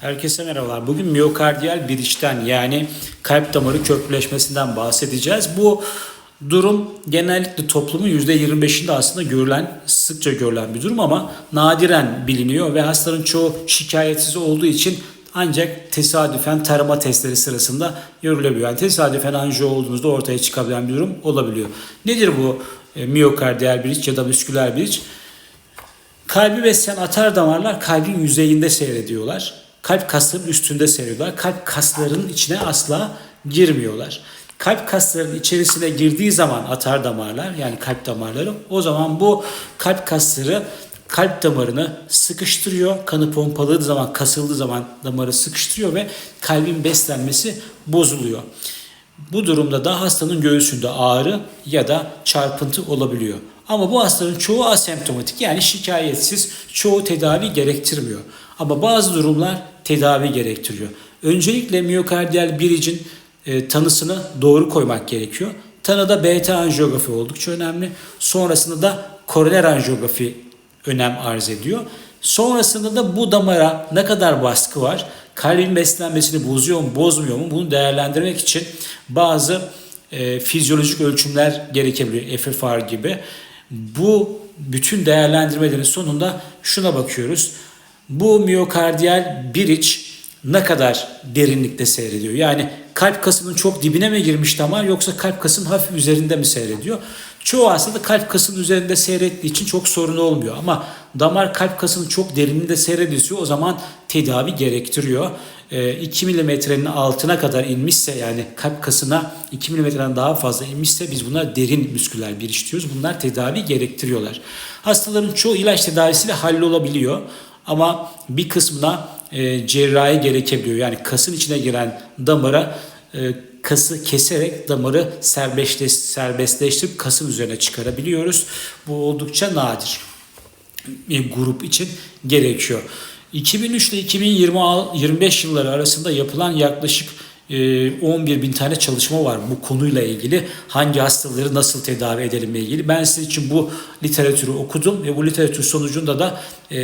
Herkese merhabalar. Bugün miyokardiyal bir içten yani kalp damarı köprüleşmesinden bahsedeceğiz. Bu durum genellikle toplumun %25'inde aslında görülen, sıkça görülen bir durum ama nadiren biliniyor ve hastaların çoğu şikayetsiz olduğu için ancak tesadüfen tarama testleri sırasında görülebiliyor. Yani tesadüfen anjiyo olduğunuzda ortaya çıkabilen bir durum olabiliyor. Nedir bu e, miyokardiyal bir iç ya da müsküler bir iç? Kalbi besleyen atar damarlar kalbin yüzeyinde seyrediyorlar. Kalp kaslarının üstünde seyrediyorlar. Kalp kaslarının içine asla girmiyorlar. Kalp kaslarının içerisine girdiği zaman atar damarlar yani kalp damarları o zaman bu kalp kasları kalp damarını sıkıştırıyor. Kanı pompaladığı zaman, kasıldığı zaman damarı sıkıştırıyor ve kalbin beslenmesi bozuluyor. Bu durumda da hastanın göğsünde ağrı ya da çarpıntı olabiliyor. Ama bu hastaların çoğu asemptomatik yani şikayetsiz, çoğu tedavi gerektirmiyor. Ama bazı durumlar tedavi gerektiriyor. Öncelikle miyokardiyal biricin e, tanısını doğru koymak gerekiyor. Tanıda beta anjiyografi oldukça önemli. Sonrasında da koroner anjiyografi önem arz ediyor. Sonrasında da bu damara ne kadar baskı var, kalbin beslenmesini bozuyor mu, bozmuyor mu bunu değerlendirmek için bazı e, fizyolojik ölçümler gerekebiliyor. FFR gibi. Bu bütün değerlendirmelerin sonunda şuna bakıyoruz. Bu miyokardiyal bir ne kadar derinlikte seyrediyor? Yani kalp kasının çok dibine mi girmiş damar yoksa kalp kasının hafif üzerinde mi seyrediyor? Çoğu hastada kalp kasının üzerinde seyrettiği için çok sorun olmuyor. Ama damar kalp kasının çok derininde seyrediyorsa o zaman tedavi gerektiriyor. 2 milimetrenin altına kadar inmişse yani kalp kasına 2 milimetreden daha fazla inmişse biz buna derin müsküler bir iş diyoruz. Bunlar tedavi gerektiriyorlar. Hastaların çoğu ilaç tedavisiyle hallolabiliyor. Ama bir kısmına e, cerrahi gerekebiliyor. Yani kasın içine giren damara e, kası keserek damarı serbestleş, serbestleştirip kasın üzerine çıkarabiliyoruz. Bu oldukça nadir bir grup için gerekiyor. 2003 ile 2025 yılları arasında yapılan yaklaşık 11 e, bin tane çalışma var bu konuyla ilgili. Hangi hastaları nasıl tedavi edelimle ilgili. Ben sizin için bu literatürü okudum ve bu literatür sonucunda da e,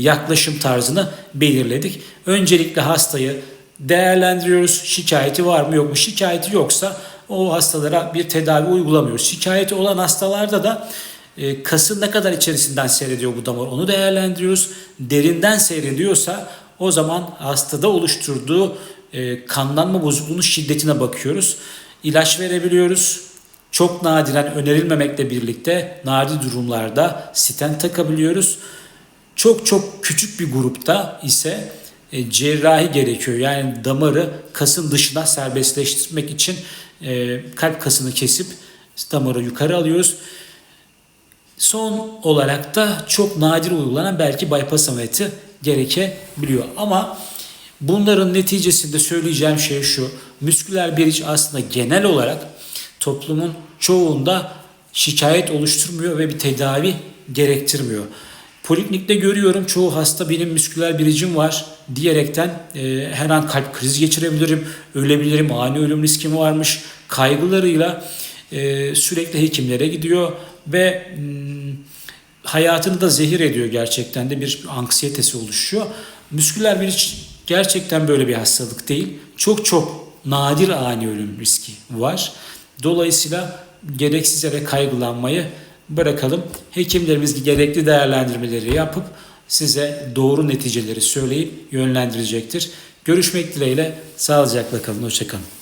yaklaşım tarzını belirledik. Öncelikle hastayı değerlendiriyoruz. Şikayeti var mı yok mu? Şikayeti yoksa o hastalara bir tedavi uygulamıyoruz. Şikayeti olan hastalarda da e, kasın ne kadar içerisinden seyrediyor bu damar onu değerlendiriyoruz. Derinden seyrediyorsa o zaman hastada oluşturduğu e, kanlanma bozukluğunun şiddetine bakıyoruz. İlaç verebiliyoruz. Çok nadiren önerilmemekle birlikte nadir durumlarda stent takabiliyoruz. Çok çok küçük bir grupta ise e, cerrahi gerekiyor. Yani damarı kasın dışına serbestleştirmek için e, kalp kasını kesip damarı yukarı alıyoruz. Son olarak da çok nadir uygulanan belki bypass ameliyatı gerekebiliyor. Ama bunların neticesinde söyleyeceğim şey şu. Müsküler bir iç aslında genel olarak toplumun çoğunda şikayet oluşturmuyor ve bir tedavi gerektirmiyor. Poliklinikte görüyorum çoğu hasta benim müsküler biricim var diyerekten e, her an kalp krizi geçirebilirim, ölebilirim, ani ölüm riskim varmış kaygılarıyla e, sürekli hekimlere gidiyor ve hmm, hayatını da zehir ediyor gerçekten de bir anksiyetesi oluşuyor. Müsküler bir iç gerçekten böyle bir hastalık değil. Çok çok nadir ani ölüm riski var. Dolayısıyla gereksiz yere kaygılanmayı bırakalım. Hekimlerimiz gerekli değerlendirmeleri yapıp size doğru neticeleri söyleyip yönlendirecektir. Görüşmek dileğiyle sağlıcakla kalın. Hoşçakalın.